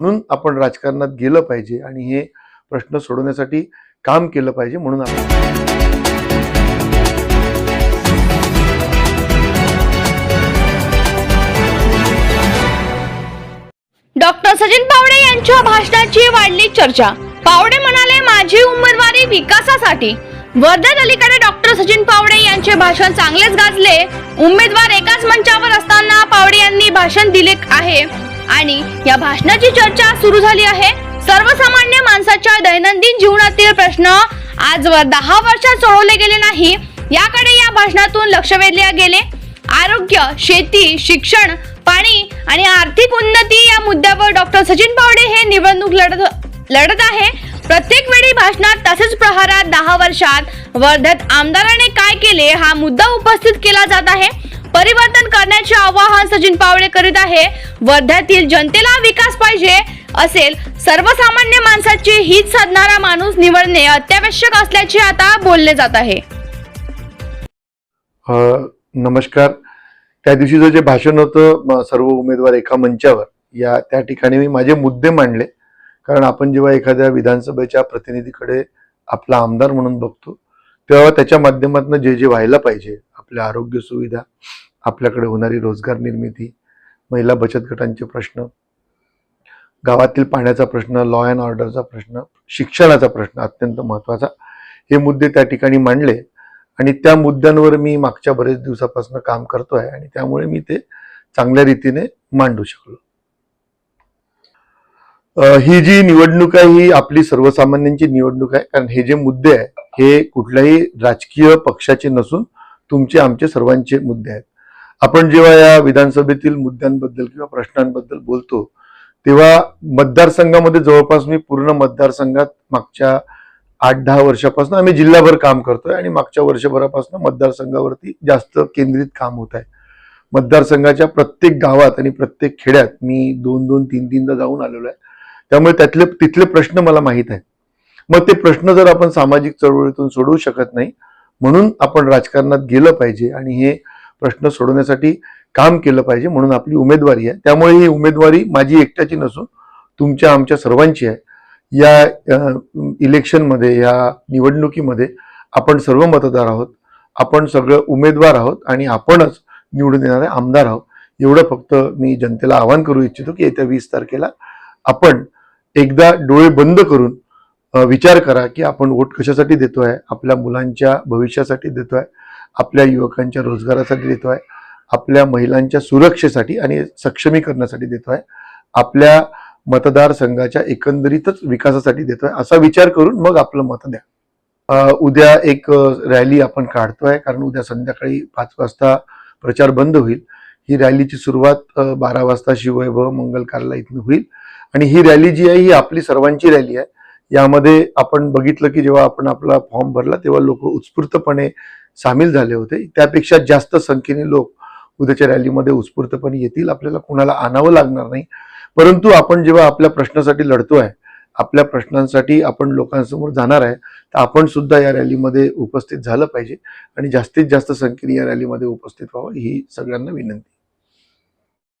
म्हणून आपण राजकारणात गेलं पाहिजे आणि हे प्रश्न सोडवण्यासाठी काम केलं पाहिजे म्हणून आपण डॉक्टर सचिन पावडे यांच्या भाषणाची वाढली चर्चा. पावडे म्हणाले माझी उमेदवारी विकासासाठी. वर्धन अलीकडे डॉक्टर सचिन पावडे यांचे भाषण चांगलेच गाजले. उमेदवार एकाच मंचावर असताना पावडे यांनी भाषण दिले आहे. आणि या भाषणाची चर्चा सुरू झाली आहे. सर्वसामान्य माणसाच्या दैनंदिन जीवनातील प्रश्न आजवर दहा वर्षात सोडवले गेले नाही याकडे या भाषणातून लक्ष वेधले गेले. आरोग्य शेती शिक्षण पाणी आणि आर्थिक उन्नती या मुद्द्यावर डॉक्टर सचिन पावडे हे निवडणूक लढत लढत आहे. प्रत्येक वेळी भाषणात तसेच प्रहारात दहा वर्षात वर्ध्यात आमदाराने काय केले हा मुद्दा उपस्थित केला जात आहे. परिवर्तन करण्याचे आवाहन सचिन पावडे करीत आहे. वर्ध्यातील जनतेला विकास पाहिजे असेल सर्वसामान्य माणसाचे हित साधणारा माणूस निवडणे अत्यावश्यक असल्याचे आता बोलले जात आहे. नमस्कार. त्या दिवशीचं जे भाषण होतं सर्व उमेदवार एका मंचावर या त्या ठिकाणी मी माझे मुद्दे मांडले. कारण आपण जेव्हा एखाद्या विधानसभेच्या प्रतिनिधीकडे आपला आमदार म्हणून बघतो तेव्हा त्याच्या माध्यमातून जे जे व्हायला पाहिजे आपल्या आरोग्य सुविधा आपल्याकडे होणारी रोजगार निर्मिती महिला बचत गटांचे प्रश्न गावातील पाण्याचा प्रश्न लॉ अँड ऑर्डरचा प्रश्न शिक्षणाचा प्रश्न अत्यंत महत्त्वाचा. हे मुद्दे त्या ठिकाणी मांडले आणि त्या मुद्द्यांवर मी मागच्या बरेच दिवसापासून काम करतो आहे आणि त्यामुळे मी ते चांगल्या रीतीने मांडू शकलो. ही जी निवडणूक आहे ही आपली सर्वसामान्यांची निवडणूक आहे कारण हे जे मुद्दे आहे हे कुठल्याही राजकीय पक्षाचे नसून तुमचे आमचे सर्वांचे मुद्दे आहेत. आपण जेव्हा या विधानसभेतील मुद्द्यांबद्दल किंवा प्रश्नांबद्दल बोलतो तेव्हा मतदारसंघामध्ये जवळपास मी पूर्ण मतदारसंघात मागच्या आठ दहा वर्षापासून आम्ही जिल्हाभर काम करतोय आणि मागच्या वर्षभरापासून मतदारसंघावरती जास्त केंद्रित काम होत आहे. मतदारसंघाच्या प्रत्येक गावात आणि प्रत्येक खेड्यात मी दोन दोन तीन तीनदा जाऊन आलेलो आहे. त्यामुळे त्यातले तिथले प्रश्न मला माहीत आहेत. मग ते प्रश्न जर आपण सामाजिक चळवळीतून सोडवू शकत नाही म्हणून आपण राजकारणात गेलं पाहिजे आणि हे प्रश्न सोडवण्यासाठी काम केलं पाहिजे म्हणून आपली उमेदवारी आहे. त्यामुळे ही उमेदवारी माझी एकट्याची नसून तुमच्या आमच्या सर्वांची आहे. या इलेक्शनमध्ये या निवडणुकीमध्ये आपण सर्व मतदार आहोत. आपण सगळं उमेदवार आहोत आणि आपणच निवडून येणारे आमदार आहोत. एवढं फक्त मी जनतेला आवाहन करू इच्छितो की येत्या वीस तारखेला आपण एकदा डोळे बंद करून विचार करा की आपण वोट कशासाठी देतो आहे आपल्या मुलांच्या भविष्यासाठी देतो आहे आपल्या युवकांच्या रोजगारासाठी देतो आहे आपल्या महिलांच्या सुरक्षेसाठी आणि सक्षमीकरणासाठी देतो आहे आपल्या मतदारसंघाच्या एकंदरीतच विकासासाठी देतो आहे असा विचार करून मग आपलं मत द्या. उद्या एक रॅली आपण काढतोय कारण उद्या संध्याकाळी पाच वाजता प्रचार बंद होईल. ही रॅलीची सुरुवात बारा वाजता शिववैभव मंगल कार्यालय इथनं होईल. आणि ही रॅली जी आहे ही आपली सर्वांची रॅली आहे. यामध्ये आपण बघितलं की जेव्हा आपण आपला फॉर्म भरला तेव्हा लोक उत्स्फूर्तपणे सामील झाले होते. त्यापेक्षा जास्त संख्येने लोक उद्याच्या रॅलीमध्ये उत्स्फूर्तपणे येतील. आपल्याला कोणाला आणावं लागणार नाही. परंतु आपण जेव्हा आपल्या प्रश्नासाठी लढतोय आपल्या प्रश्नांसाठी आपण लोकांसमोर जाणार आहे तर आपण सुद्धा या रॅलीमध्ये उपस्थित झालं पाहिजे. आणि जास्तीत जास्त संख्येने या रॅलीमध्ये उपस्थित व्हावं ही सगळ्यांना विनंती.